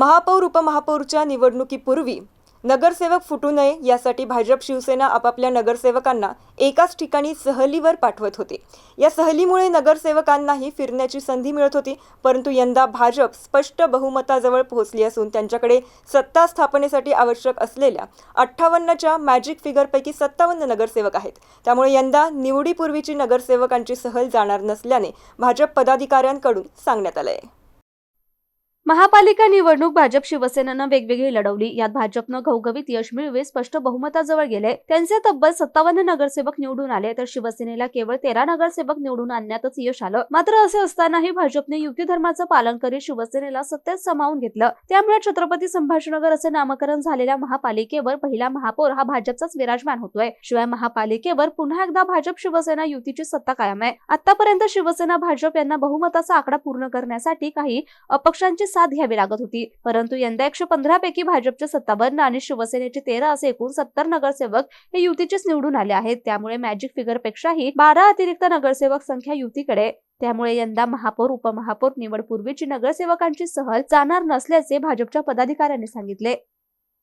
महापौर उपमहापौरच्या निवडणुकीपूर्वी नगरसेवक फुटू नये यासाठी भाजप शिवसेना आपापल्या नगरसेवकांना एकाच ठिकाणी सहलीवर पाठवत होते. या सहलीमुळे नगरसेवकांनाही फिरण्याची संधी मिळत होती परंतु यंदा भाजप स्पष्ट बहुमताजवळ पोहोचली असून त्यांच्याकडे सत्ता स्थापनेसाठी आवश्यक असलेल्या अठ्ठावन्नच्या मॅजिक फिगरपैकी सत्तावन्न नगरसेवक आहेत. त्यामुळे यंदा निवडीपूर्वीची नगरसेवकांची सहल जाणार नसल्याने भाजप पदाधिकाऱ्यांकडून सांगण्यात आलं आहे महापालिका निवडणूक भाजप शिवसेनेनं वेगवेगळी लढवली. यात भाजपनं घवघवीत यश मिळवे स्पष्ट बहुमताजवळ गेले. त्यांचे तब्बल सत्तावन्न नगरसेवक निवडून आले तर शिवसेनेला केवळ तेरा नगरसेवक निवडून आणण्यातच यश आलं. मात्र असे असतानाही भाजपने युती धर्माचं पालन करीत शिवसेनेला सत्तेत सामावून घेतलं. त्यामुळे छत्रपती संभाजीनगर असे नामकरण झालेल्या महापालिकेवर पहिला महापौर हा भाजपचाच विराजमान होतोय. शिवाय महापालिकेवर पुन्हा एकदा भाजप शिवसेना युतीची सत्ता कायम आहे. आतापर्यंत शिवसेना भाजप यांना बहुमताचा आकडा पूर्ण करण्यासाठी काही अपक्षांची साथ घ्यावी लागत होती. परंतु यंदा एकशे पंधरा पैकी भाजपचे सत्तावन्न आणि शिवसेनेचे तेरा असे एकूण सत्तर नगरसेवक हे युतीचेच निवडून आले आहेत. त्यामुळे मॅजिक फिगर पेक्षाही बारा अतिरिक्त नगरसेवक संख्या युतीकडे. त्यामुळे यंदा महापौर उपमहापौर निवडपूर्वीची नगरसेवकांची सहल जाणार नसल्याचे भाजपच्या पदाधिकाऱ्यांनी सांगितले.